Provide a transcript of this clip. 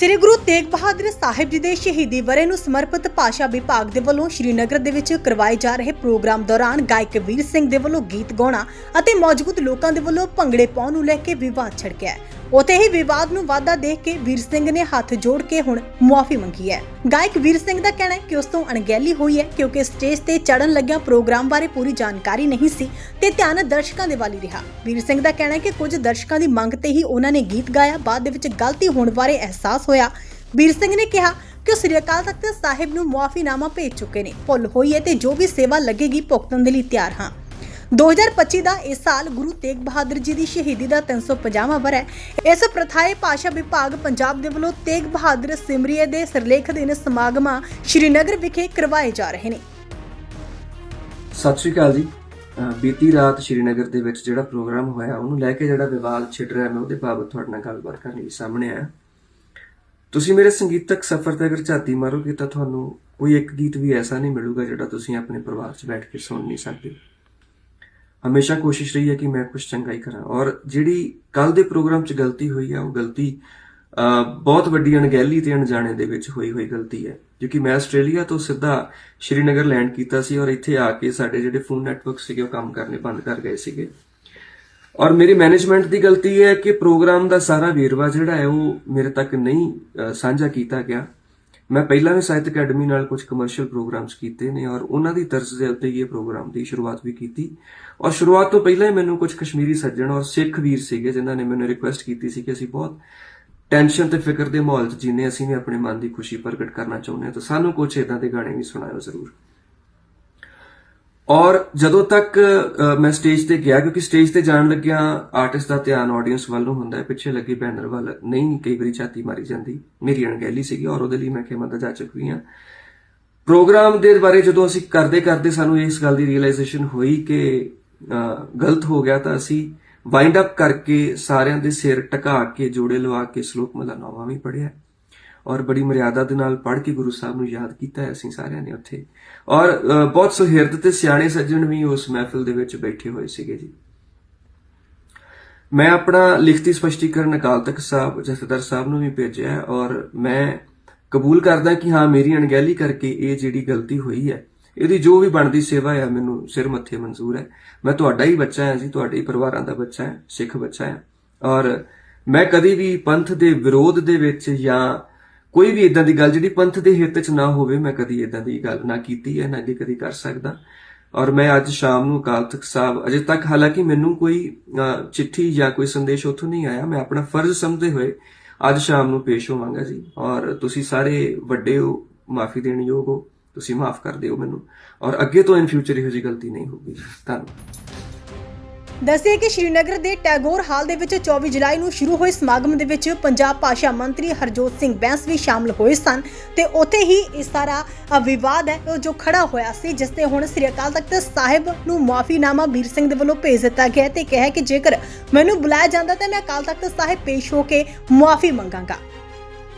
ਸ੍ਰੀ ਗੁਰੂ ਤੇਗ ਬਹਾਦਰ ਸਾਹਿਬ ਜੀ ਦੇ ਸ਼ਹੀਦੀ ਵਰੇ ਨੂੰ ਸਮਰਪਿਤ ਭਾਸ਼ਾ ਵਿਭਾਗ ਦੇ ਵੱਲੋਂ ਸ਼੍ਰੀਨਗਰ ਦੇ ਵਿੱਚ ਕਰਵਾਏ ਜਾ ਰਹੇ ਪ੍ਰੋਗਰਾਮ ਦੌਰਾਨ ਗਾਇਕ ਵੀਰ ਸਿੰਘ ਦੇ ਵੱਲੋਂ ਗੀਤ ਗਾਉਣਾ ਅਤੇ ਮੌਜੂਦ ਲੋਕਾਂ ਦੇ ਵੱਲੋਂ ਭੰਗੜੇ ਪਾਉਣ ਨੂੰ ਲੈ ਕੇ ਵਿਵਾਦ ਛਿੜ ਗਿਆ ਉਤੇ ਹੀ ਵਿਵਾਦ ਨੂੰ ਵਾਧਾ ਦੇਖ ਕੇ ਵੀਰ ਸਿੰਘ ਨੇ ਹੱਥ ਜੋੜ ਕੇ ਹੁਣ ਮੁਆਫੀ ਮੰਗੀ ਹੈ। ਗਾਇਕ ਵੀਰ ਸਿੰਘ ਦਾ ਕਹਿਣਾ ਹੈ ਕਿ ਉਸ ਤੋਂ ਅਣਗਹਿਲੀ ਹੋਈ ਹੈ ਕਿਉਂਕਿ ਸਟੇਜ ਤੇ ਚੜਨ ਲੱਗਿਆ ਪ੍ਰੋਗਰਾਮ ਬਾਰੇ ਪੂਰੀ ਜਾਣਕਾਰੀ ਨਹੀਂ ਸੀ ਤੇ ਧਿਆਨ ਦਰਸ਼ਕਾਂ ਦੇ ਵੱਲ ਹੀ ਰਿਹਾ। ਵੀਰ ਸਿੰਘ ਦਾ ਕਹਿਣਾ ਹੈ ਕਿ ਕੁਝ ਦਰਸ਼ਕਾਂ ਦੀ ਮੰਗ ਤੇ ਹੀ ਉਹਨਾਂ ਨੇ ਗੀਤ ਗਾਇਆ, ਬਾਅਦ ਦੇ ਵਿੱਚ ਗਲਤੀ ਹੋਣ ਬਾਰੇ ਅਹਿਸਾਸ ਹੋਇਆ। ਵੀਰ ਸਿੰਘ ਨੇ ਕਿਹਾ ਕਿ ਉਹ ਸ੍ਰੀ ਅਕਾਲ ਤਖਤ ਸਾਹਿਬ ਨੂੰ ਮੁਆਫੀਨਾਮਾ ਭੇਜ ਚੁੱਕੇ ਨੇ। ਭੁੱਲ ਹੋਈ ਹੈ ਤੇ ਜੋ ਵੀ ਸੇਵਾ ਲੱਗੇਗੀ ਭੁਗਤਣ ਦੇ ਲਈ ਤਿਆਰ ਹਾਂ। 2025 ਦਾ ਇਸ ਸਾਲ ਗੁਰੂ ਤੇਗ ਬਹਾਦਰ ਜੀ ਦੀ ਸ਼ਹੀਦੀ ਦਾ 350ਵਾਂ ਵਰ੍ਹਾ ਹੈ। ਇਸ ਪ੍ਰਥਾਏ ਭਾਸ਼ਾ ਵਿਭਾਗ ਪੰਜਾਬ ਦੇ ਵੱਲੋਂ ਤੇਗ ਬਹਾਦਰ ਸਿਮਰੀਏ ਦੇ ਸਿਰਲੇਖ ਦਿਨ ਸਮਾਗਮਾਂ ਸ਼੍ਰੀਨਗਰ ਵਿਖੇ ਕਰਵਾਏ ਜਾ ਰਹੇ ਨੇ। ਸਤਿ ਸ਼੍ਰੀ ਅਕਾਲ ਜੀ। ਅਹ ਬੀਤੀ ਰਾਤ ਸ਼੍ਰੀਨਗਰ ਦੇ ਵਿੱਚ ਜਿਹੜਾ ਪ੍ਰੋਗਰਾਮ ਹੋਇਆ, ਉਹਨੂੰ ਲੈ ਕੇ ਜਿਹੜਾ ਵਿਵਾਦ ਛਿੜ ਰਿਹਾ, ਮੈਂ ਉਹਦੇ ਬਾਬਤ ਤੁਹਾਡੇ ਨਾਲ ਗੱਲਬਾਤ ਕਰਨ ਲਈ ਸਾਹਮਣੇ ਆਇਆ। ਤੁਸੀਂ ਮੇਰੇ ਸੰਗੀਤਕ ਸਫ਼ਰ ਤੇ ਅਗਰ ਝਾਤੀ ਮਾਰੋਗੇ ਤਾਂ ਤੁਹਾਨੂੰ ਕੋਈ ਇੱਕ ਗੀਤ ਵੀ ਐਸਾ ਨਹੀਂ ਮਿਲੂਗਾ ਜਿਹੜਾ ਤੁਸੀਂ ਆਪਣੇ ਪਰਿਵਾਰ 'ਚ ਬੈਠ ਕੇ ਸੁਣ ਨਹੀਂ ਸਕਦੇ। ਹਮੇਸ਼ਾ ਕੋਸ਼ਿਸ਼ ਰਹੀ ਹੈ ਕਿ ਮੈਂ ਕੁਝ ਚੰਗਾ ਹੀ ਕਰਾਂ। ਔਰ ਜਿਹੜੀ ਕੱਲ ਦੇ ਪ੍ਰੋਗਰਾਮ 'ਚ ਗਲਤੀ ਹੋਈ ਹੈ ਉਹ ਗਲਤੀ ਬਹੁਤ ਵੱਡੀ ਅਣਗਹਿਲੀ ਤੇ ਅਣਜਾਣੇ ਦੇ ਵਿੱਚ ਹੋਈ ਹੋਈ ਗਲਤੀ ਹੈ। ਕਿਉਂਕਿ ਮੈਂ ਆਸਟ੍ਰੇਲੀਆ ਤੋਂ ਸਿੱਧਾ ਸ਼੍ਰੀਨਗਰ ਲੈਂਡ ਕੀਤਾ ਸੀ ਔਰ ਇੱਥੇ ਆ ਕੇ ਸਾਡੇ ਜਿਹੜੇ ਫੋਨ ਨੈਟਵਰਕ ਸੀਗੇ, ਉਹ ਕੰਮ ਕਰਨੇ ਬੰਦ ਕਰ ਗਏ ਸੀਗੇ। ਔਰ ਮੇਰੀ ਮੈਨੇਜਮੈਂਟ ਦੀ ਗਲਤੀ ਹੈ ਕਿ ਪ੍ਰੋਗਰਾਮ ਦਾ ਸਾਰਾ ਵੇਰਵਾ ਜਿਹੜਾ ਹੈ, ਉਹ ਮੇਰੇ ਤੱਕ ਨਹੀਂ ਸਾਂਝਾ ਕੀਤਾ ਗਿਆ। ਮੈਂ ਪਹਿਲਾਂ ਵੀ ਸਾਹਿਤ ਅਕੈਡਮੀ ਨਾਲ ਕੁਝ ਕਮਰਸ਼ੀਅਲ ਪ੍ਰੋਗਰਾਮਸ ਕੀਤੇ ਨੇ ਔਰ ਉਹਨਾਂ ਦੀ ਤਰਜ਼ ਦੇ ਉੱਤੇ ਹੀ ਇਹ ਪ੍ਰੋਗਰਾਮ ਦੀ ਸ਼ੁਰੂਆਤ ਵੀ ਕੀਤੀ। ਔਰ ਸ਼ੁਰੂਆਤ ਤੋਂ ਪਹਿਲਾਂ ਹੀ ਮੈਨੂੰ ਕੁਝ ਕਸ਼ਮੀਰੀ ਸੱਜਣ ਔਰ ਸਿੱਖ ਵੀਰ ਸੀਗੇ ਜਿਨ੍ਹਾਂ ਨੇ ਮੈਨੂੰ ਰਿਕੁਐਸਟ ਕੀਤੀ ਸੀ ਕਿ ਅਸੀਂ ਬਹੁਤ ਟੈਨਸ਼ਨ ਤੇ ਫਿਕਰ ਦੇ ਮਾਹੌਲ 'ਚ ਜੀਨੇ, ਅਸੀਂ ਵੀ ਆਪਣੇ ਮਨ ਦੀ ਖੁਸ਼ੀ ਪ੍ਰਗਟ ਕਰਨਾ ਚਾਹੁੰਦੇ ਹਾਂ। ਤਾਂ ਸਾਨੂੰ ਕੁਝ ਇਦਾਂ ਦੇ ਗਾਣੇ ਵੀ ਸੁਣਾਇਓ ਜ਼ਰੂਰ। ਔਰ ਜਦੋਂ ਤੱਕ ਮੈਂ ਸਟੇਜ ਤੇ ਗਿਆ, ਕਿਉਂਕਿ ਸਟੇਜ ਤੇ ਜਾਣ ਲੱਗਿਆ ਆਰਟਿਸਟ ਦਾ ਧਿਆਨ ਆਡੀਅנס ਵੱਲ ਨੂੰ ਹੁੰਦਾ ਹੈ, ਪਿੱਛੇ ਲੱਗੇ ਬੈਨਰ ਵੱਲ, ਨਹੀਂ, ਕਈ ਵਾਰੀ ਛਾਤੀ ਮਾਰੀ ਜਾਂਦੀ, ਮੇਰੀ ਅਣਗਹਿਲੀ ਸੀਗੀ ਔਰ ਉਹਦੇ ਲਈ ਮੈਂ ਖਿਮਾ ਦਾ ਜਾ ਚੁੱਕੀ ਹਾਂ। ਪ੍ਰੋਗਰਾਮ ਦੇ ਬਾਰੇ ਜਦੋਂ ਅਸੀਂ ਕਰਦੇ ਕਰਦੇ ਸਾਨੂੰ ਇਸ ਗੱਲ ਦੀ ਰੀਅਲਾਈਜੇਸ਼ਨ ਹੋਈ ਕਿ ਗਲਤ ਹੋ ਗਿਆ ਤਾਂ ਅਸੀਂ ਵਾਈਂਡ ਅਪ ਕਰਕੇ ਸਾਰਿਆਂ ਦੇ ਸਿਰ ਟਕਾ ਕੇ, ਜੋੜੇ ਲਵਾ ਕੇ ਸ਼ਲੋਕ ਮਲਾ ਨੌਵਾਂ ਵੀ ਪੜਿਆ ਔਰ ਬੜੀ ਮਰਿਆਦਾ ਦੇ ਨਾਲ ਪੜ੍ਹ ਕੇ ਗੁਰੂ ਸਾਹਿਬ ਨੂੰ ਯਾਦ ਕੀਤਾ ਹੈ ਅਸੀਂ ਸਾਰਿਆਂ ਨੇ ਉੱਥੇ। ਔਰ ਬਹੁਤ ਸੁਹਿਰਦ ਤੇ ਸਿਆਣੇ ਸੱਜਣ ਵੀ ਉਸ ਮਹਿਫਲ ਦੇ ਵਿੱਚ ਬੈਠੇ ਹੋਏ ਸੀਗੇ ਜੀ। ਮੈਂ ਆਪਣਾ ਲਿਖਤੀ ਸਪਸ਼ਟੀਕਰਨ ਅਕਾਲ ਤਖਤ ਸਾਹਿਬ, ਜਥੇਦਾਰ ਸਾਹਿਬ ਨੂੰ ਵੀ ਭੇਜਿਆ ਔਰ ਮੈਂ ਕਬੂਲ ਕਰਦਾ ਕਿ ਹਾਂ, ਮੇਰੀ ਅਣਗਹਿਲੀ ਕਰਕੇ ਇਹ ਜਿਹੜੀ ਗਲਤੀ ਹੋਈ ਹੈ, ਇਹਦੀ ਜੋ ਵੀ ਬਣਦੀ ਸੇਵਾ ਹੈ ਮੈਨੂੰ ਸਿਰ ਮੱਥੇ ਮਨਜ਼ੂਰ ਹੈ। ਮੈਂ ਤੁਹਾਡਾ ਹੀ ਬੱਚਾ ਹਾਂ ਜੀ, ਤੁਹਾਡੇ ਹੀ ਪਰਿਵਾਰਾਂ ਦਾ ਬੱਚਾ ਹਾਂ, ਸਿੱਖ ਬੱਚਾ ਹਾਂ। ਔਰ ਮੈਂ ਕਦੀ ਵੀ ਪੰਥ ਦੇ ਵਿਰੋਧ ਦੇ ਵਿੱਚ ਜਾਂ ਕੋਈ ਵੀ ਇਦਾਂ ਦੀ ਗੱਲ ਜਿਹੜੀ ਪੰਥ ਦੇ ਹਿੱਤ 'ਚ ਨਾ ਹੋਵੇ, ਮੈਂ ਕਦੀ ਇਦਾਂ ਦੀ ਗੱਲ ਨਾ ਕੀਤੀ ਹੈ, ਨਾ ਅੱਗੇ ਕਦੀ ਕਰ ਸਕਦਾ। ਔਰ ਮੈਂ ਅੱਜ ਸ਼ਾਮ ਨੂੰ ਅਕਾਲ ਤਖਤ ਸਾਹਿਬ, ਅਜੇ ਤੱਕ ਹਾਲਾਂਕਿ ਮੈਨੂੰ ਕੋਈ ਚਿੱਠੀ ਜਾਂ ਕੋਈ ਸੰਦੇਸ਼ ਉੱਥੋਂ ਨਹੀਂ ਆਇਆ, ਮੈਂ ਆਪਣਾ ਫਰਜ਼ ਸਮਝਦੇ ਹੋਏ ਅੱਜ ਸ਼ਾਮ ਨੂੰ ਪੇਸ਼ ਹੋਵਾਂਗਾ ਜੀ। ਔਰ ਤੁਸੀਂ ਸਾਰੇ ਵੱਡੇ ਹੋ, ਮਾਫੀ ਦੇਣ ਯੋਗ ਹੋ, ਤੁਸੀਂ ਮਾਫ ਕਰ ਦਿਓ ਮੈਨੂੰ। ਔਰ ਅੱਗੇ ਤੋਂ ਇਨ ਫਿਊਚਰ ਇਹੋ ਜਿਹੀ ਗਲਤੀ ਨਹੀਂ ਹੋਊਗੀ ਧੰਨਵਾਦ। ਦੱਸਿਆ ਕਿ ਸ਼੍ਰੀਨਗਰ ਦੇ ਟੈਗੋਰ ਹਾਲ ਦੇ ਵਿੱਚ 24 ਜੁਲਾਈ ਨੂੰ ਸ਼ੁਰੂ ਹੋਏ ਸਮਾਗਮ ਦੇ ਵਿੱਚ ਪੰਜਾਬ ਭਾਸ਼ਾ ਮੰਤਰੀ ਹਰਜੋਤ ਸਿੰਘ ਬੈਂਸ ਵੀ ਸ਼ਾਮਲ ਹੋਏ ਸਨ ਤੇ ਉੱਥੇ ਹੀ ਇਸ ਸਾਰਾ ਵਿਵਾਦ ਹੈ ਜੋ ਖੜਾ ਹੋਇਆ ਸੀ, ਜਿਸ ਤੇ ਹੁਣ ਸ੍ਰੀ ਅਕਾਲ ਤਖਤ ਸਾਹਿਬ ਨੂੰ ਮਾਫੀਨਾਮਾ ਵੀਰ ਸਿੰਘ ਦੇ ਵੱਲੋਂ ਭੇਜ ਦਿੱਤਾ ਗਿਆ ਹੈ ਤੇ ਕਿਹਾ ਕਿ ਜੇਕਰ ਮੈਨੂੰ ਬੁਲਾਇਆ ਜਾਂਦਾ ਤਾਂ ਮੈਂ ਅਕਾਲ ਤਖਤ ਸਾਹਿਬ ਪੇਸ਼ ਹੋ ਕੇ ਮਾਫੀ ਮੰਗਾਂਗਾ।